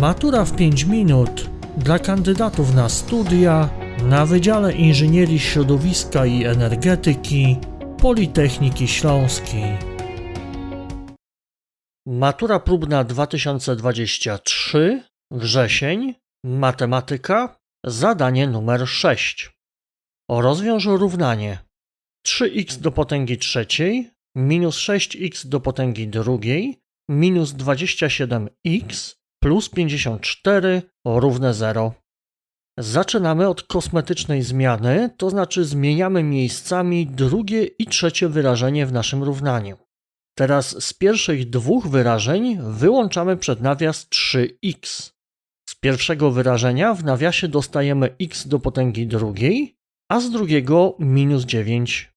Matura w 5 minut dla kandydatów na studia na Wydziale Inżynierii Środowiska i Energetyki Politechniki Śląskiej. Matura próbna 2023, wrzesień, matematyka, zadanie numer 6. Rozwiąż równanie 3x do potęgi trzeciej minus 6x do potęgi drugiej minus 27x plus 54 równe 0. Zaczynamy od kosmetycznej zmiany, to znaczy zmieniamy miejscami drugie i trzecie wyrażenie w naszym równaniu. Teraz z pierwszych dwóch wyrażeń wyłączamy przed nawias 3x. Z pierwszego wyrażenia w nawiasie dostajemy x do potęgi drugiej, a z drugiego minus 9.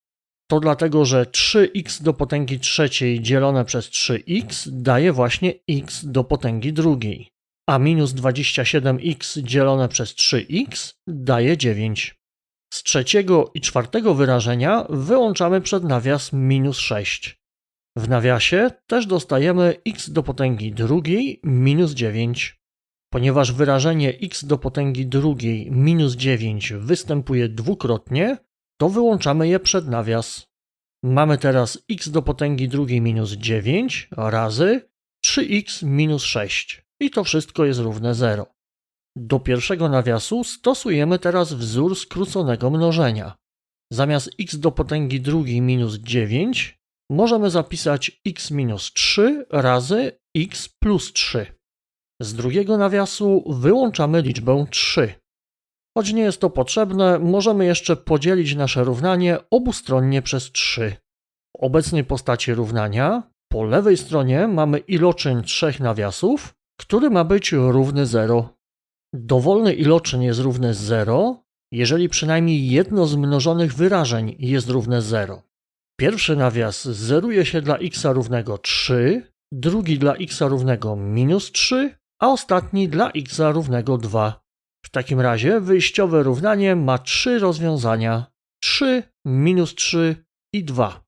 To dlatego, że 3x do potęgi trzeciej dzielone przez 3x daje właśnie x do potęgi drugiej, a minus 27x dzielone przez 3x daje 9. Z trzeciego i czwartego wyrażenia wyłączamy przed nawias minus 6. W nawiasie też dostajemy x do potęgi drugiej minus 9. Ponieważ wyrażenie x do potęgi drugiej minus 9 występuje dwukrotnie, to wyłączamy je przed nawias. Mamy teraz x do potęgi drugiej minus 9 razy 3x minus 6 i to wszystko jest równe 0. Do pierwszego nawiasu stosujemy teraz wzór skróconego mnożenia. Zamiast x do potęgi drugiej minus 9 możemy zapisać x minus 3 razy x plus 3. Z drugiego nawiasu wyłączamy liczbę 3. Choć nie jest to potrzebne, możemy jeszcze podzielić nasze równanie obustronnie przez 3. W obecnej postaci równania po lewej stronie mamy iloczyn trzech nawiasów, który ma być równy 0. Dowolny iloczyn jest równy 0, jeżeli przynajmniej jedno z mnożonych wyrażeń jest równe 0. Pierwszy nawias zeruje się dla x równego 3, drugi dla x równego minus 3, a ostatni dla x równego 2. W takim razie wyjściowe równanie ma trzy rozwiązania: 3, minus 3 i 2.